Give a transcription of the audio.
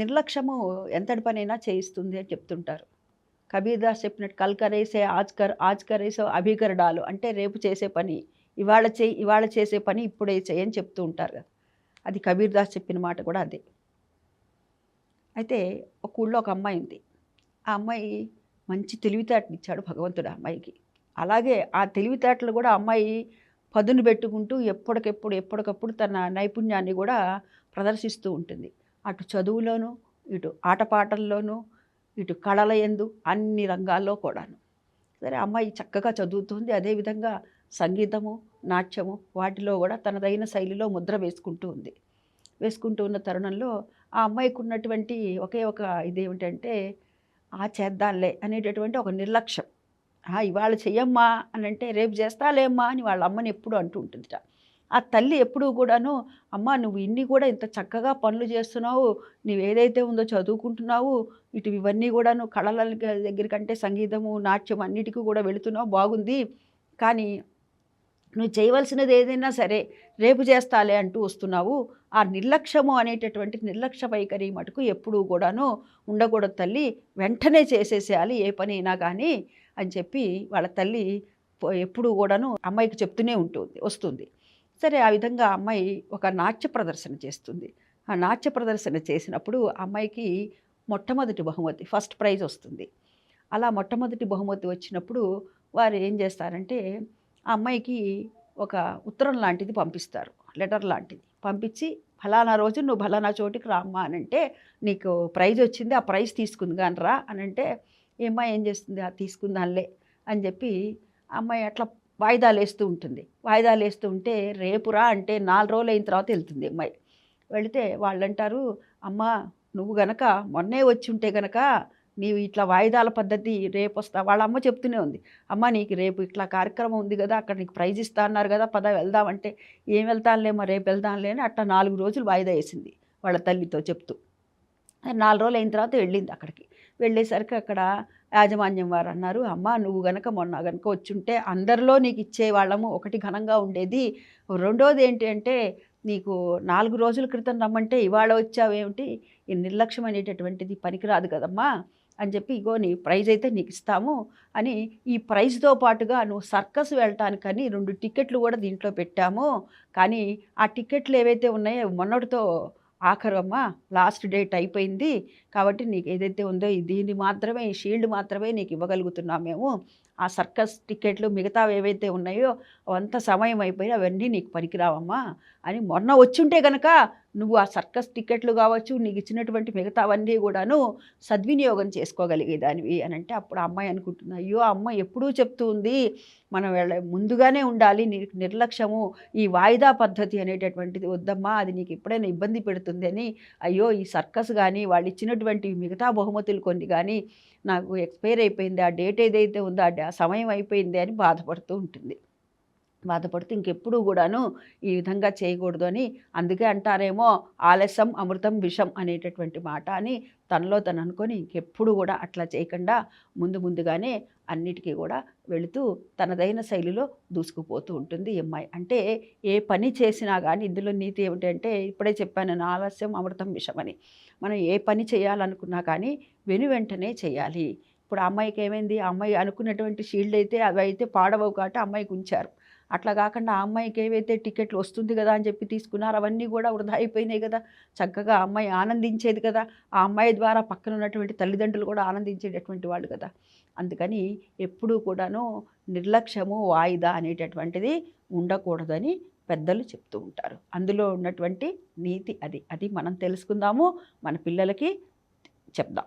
నిర్లక్ష్యము ఎంతటి పనైనా చేయిస్తుంది అని చెప్తుంటారు. కబీర్దాస్ చెప్పినట్టు కల్ కరేసే ఆజ్కరేసే కర్ డాలు అంటే రేపు చేసే పని ఇవాళ చేయి ఇవాళ చేసే పని ఇప్పుడే చేయని చెప్తూ ఉంటారు కదా. అది కబీర్దాస్ చెప్పిన మాట కూడా అదే. అయితే ఒక ఊళ్ళో ఒక అమ్మాయి ఉంది. ఆ అమ్మాయి మంచి తెలివితేటలు ఇచ్చాడు భగవంతుడు అమ్మాయికి. అలాగే ఆ తెలివితేటలు కూడా అమ్మాయి పదును పెట్టుకుంటూ ఎప్పటికెప్పుడు ఎప్పటికప్పుడు తన నైపుణ్యాన్ని కూడా ప్రదర్శిస్తూ ఉంటుంది. అటు చదువులోనూ ఇటు ఆటపాటల్లోనూ ఇటు కళల ఎందు అన్ని రంగాల్లో కూడాను. సరే అమ్మాయి చక్కగా చదువుతుంది. అదేవిధంగా సంగీతము నాట్యము వాటిలో కూడా తనదైన శైలిలో ముద్ర వేసుకుంటూ ఉంది. వేసుకుంటూ ఉన్న తరుణంలో ఆ అమ్మాయికి ఉన్నటువంటి ఒకే ఒక ఇదేమిటంటే ఆ చేద్దాంలే అనేటటువంటి ఒక నిర్లక్ష్యం. ఇవాళ చెయ్యమ్మా అని అంటే రేపు చేస్తాలేమ్మా అని వాళ్ళ అమ్మని ఎప్పుడు అంటూ ఉంటుందిట. ఆ తల్లి ఎప్పుడూ కూడాను అమ్మ నువ్వు ఇన్ని కూడా ఇంత చక్కగా పనులు చేస్తున్నావు నువ్వు ఏదైతే ఉందో చదువుకుంటున్నావు ఇటు ఇవన్నీ కూడాను కళల దగ్గర కంటే సంగీతము నాట్యం అన్నిటికీ కూడా వెళుతున్నావు బాగుంది. కానీ నువ్వు చేయవలసినది ఏదైనా సరే రేపు చేస్తాలే అంటూ వస్తున్నావు. ఆ నిర్లక్ష్యము అనేటటువంటి నిర్లక్ష్య వైఖరి మటుకు ఎప్పుడూ కూడాను ఉండకూడదు తల్లి. వెంటనే చేసేసేయాలి ఏ పని అయినా కానీ అని చెప్పి వాళ్ళ తల్లి ఎప్పుడూ కూడాను అమ్మాయికి చెప్తూనే ఉంటుంది వస్తుంది. సరే ఆ విధంగా అమ్మాయి ఒక నాట్య ప్రదర్శన చేస్తుంది. ఆ నాట్య ప్రదర్శన చేసినప్పుడు అమ్మాయికి మొట్టమొదటి బహుమతి ఫస్ట్ ప్రైజ్ వస్తుంది. అలా మొట్టమొదటి బహుమతి వచ్చినప్పుడు వారు ఏం చేస్తారంటే ఆ అమ్మాయికి ఒక ఉత్తరం లాంటిది పంపిస్తారు లెటర్ లాంటిది. పంపించి ఫలానా రోజు నువ్వు ఫలానా చోటికి రామ్మా అని అంటే నీకు ప్రైజ్ వచ్చింది ఆ ప్రైజ్ తీసుకుంది కానీ రా అని అంటే ఈ అమ్మాయి ఏం చేస్తుంది? ఆ తీసుకుందాంలే అని చెప్పి అమ్మాయి అట్లా వాయిదాలు వేస్తూ ఉంటుంది. వాయిదాలు వేస్తూ ఉంటే రేపురా అంటే నాలుగు రోజులు అయిన తర్వాత వెళ్తుంది అమ్మాయి. వెళితే వాళ్ళు అంటారు అమ్మ నువ్వు గనక మొన్నే వచ్చి ఉంటే గనక నీవు ఇట్లా వాయిదాల పద్ధతి రేపు వస్తా వాళ్ళ అమ్మ చెప్తూనే ఉంది. అమ్మ నీకు రేపు ఇట్లా కార్యక్రమం ఉంది కదా అక్కడ నీకు ప్రైజ్ ఇస్తా అన్నారు కదా పద వెళ్దామంటే ఏం వెళ్తానులేమో రేపు వెళ్దాంలే అని అట్లా నాలుగు రోజులు వాయిదా వేసింది వాళ్ళ తల్లితో చెప్తూ. నాలుగు రోజులు అయిన తర్వాత వెళ్ళింది అక్కడికి. వెళ్ళేసరికి అక్కడ యాజమాన్యం వారు అన్నారు అమ్మ నువ్వు గనక మొన్న గనక వచ్చుంటే అందరిలో నీకు ఇచ్చే వాళ్ళము ఒకటి ఘనంగా ఉండేది. రెండోది ఏంటి అంటే నీకు నాలుగు రోజుల క్రితం రమ్మంటే ఇవాళ వచ్చావేమిటి ఈ నిర్లక్ష్యం అనేటటువంటిది పనికిరాదు కదమ్మా అని చెప్పి ఇగో నీ ప్రైజ్ అయితే నీకు ఇస్తాము అని ఈ ప్రైజ్తో పాటుగా నువ్వు సర్కస్ వెళ్ళటానికని రెండు టికెట్లు కూడా దీంట్లో పెట్టాము. కానీ ఆ టికెట్లు ఏవైతే ఉన్నాయో మొన్నటితో ఆఖరు అమ్మ లాస్ట్ డేట్ అయిపోయింది కాబట్టి నీకు ఏదైతే ఉందో దీన్ని మాత్రమే ఈ షీల్డ్ మాత్రమే నీకు ఇవ్వగలుగుతున్నాం మేము. ఆ సర్కస్ టికెట్లు మిగతావి ఏవైతే ఉన్నాయో అంత సమయం అయిపోయి అవన్నీ నీకు పనికిరావమ్మా అని మొన్న వచ్చుంటే కనుక నువ్వు ఆ సర్కస్ టికెట్లు కావచ్చు నీకు ఇచ్చినటువంటి మిగతావన్నీ కూడాను సద్వినియోగం చేసుకోగలిగేదానివి అని అంటే అప్పుడు అమ్మాయి అనుకుంటుంది అయ్యో అమ్మ ఎప్పుడూ చెప్తూ ఉంది మనం వెళ్ళ ముందుగానే ఉండాలి నీకు నిర్లక్ష్యము ఈ వాయిదా పద్ధతి అనేటటువంటిది వద్దమ్మా అది నీకు ఎప్పుడైనా ఇబ్బంది పెడుతుంది అని అయ్యో ఈ సర్కస్ కానీ వాళ్ళు ఇచ్చినటువంటి మిగతా బహుమతులు కొన్ని కానీ నాకు ఎక్స్పైర్ అయిపోయింది ఆ డేట్ ఏదైతే ఉందో ఆ సమయం అయిపోయింది అని బాధపడుతూ ఉంటుంది. బాధపడుతూ ఇంకెప్పుడు కూడాను ఈ విధంగా చేయకూడదు అని అందుకే అంటారేమో ఆలస్యం అమృతం విషం అనేటటువంటి మాట అని తనలో తను అనుకొని ఇంకెప్పుడు కూడా అట్లా చేయకుండా ముందు ముందుగానే అన్నిటికీ కూడా వెళుతూ తనదైన శైలిలో దూసుకుపోతూ ఉంటుంది అమ్మాయి. అంటే ఏ పని చేసినా కానీ ఇందులో నీతి ఏమిటంటే ఇప్పుడే చెప్పాను నా ఆలస్యం అమృతం విషం అని. మనం ఏ పని చేయాలనుకున్నా కానీ వెను వెంటనే చేయాలి. ఇప్పుడు ఆ అమ్మాయికి ఏమైంది? ఆ అమ్మాయి అనుకున్నటువంటి షీల్డ్ అయితే అవి అయితే పాడవవు కాబట్టి అమ్మాయికి ఉంచారు. అట్లా కాకుండా ఆ అమ్మాయికి ఏవైతే టికెట్లు వస్తుంది కదా అని చెప్పి తీసుకున్నారు అవన్నీ కూడా వృధా అయిపోయినాయి కదా. చక్కగా అమ్మాయి ఆనందించేది కదా. ఆ అమ్మాయి ద్వారా పక్కన ఉన్నటువంటి తల్లిదండ్రులు కూడా ఆనందించేటటువంటి వాళ్ళు కదా. అందుకని ఎప్పుడూ కూడాను నిర్లక్ష్యము వాయిదా అనేటటువంటిది ఉండకూడదని పెద్దలు చెప్తూ ఉంటారు. అందులో ఉన్నటువంటి నీతి అది. అది మనం తెలుసుకుందాము మన పిల్లలకి చెప్దాం.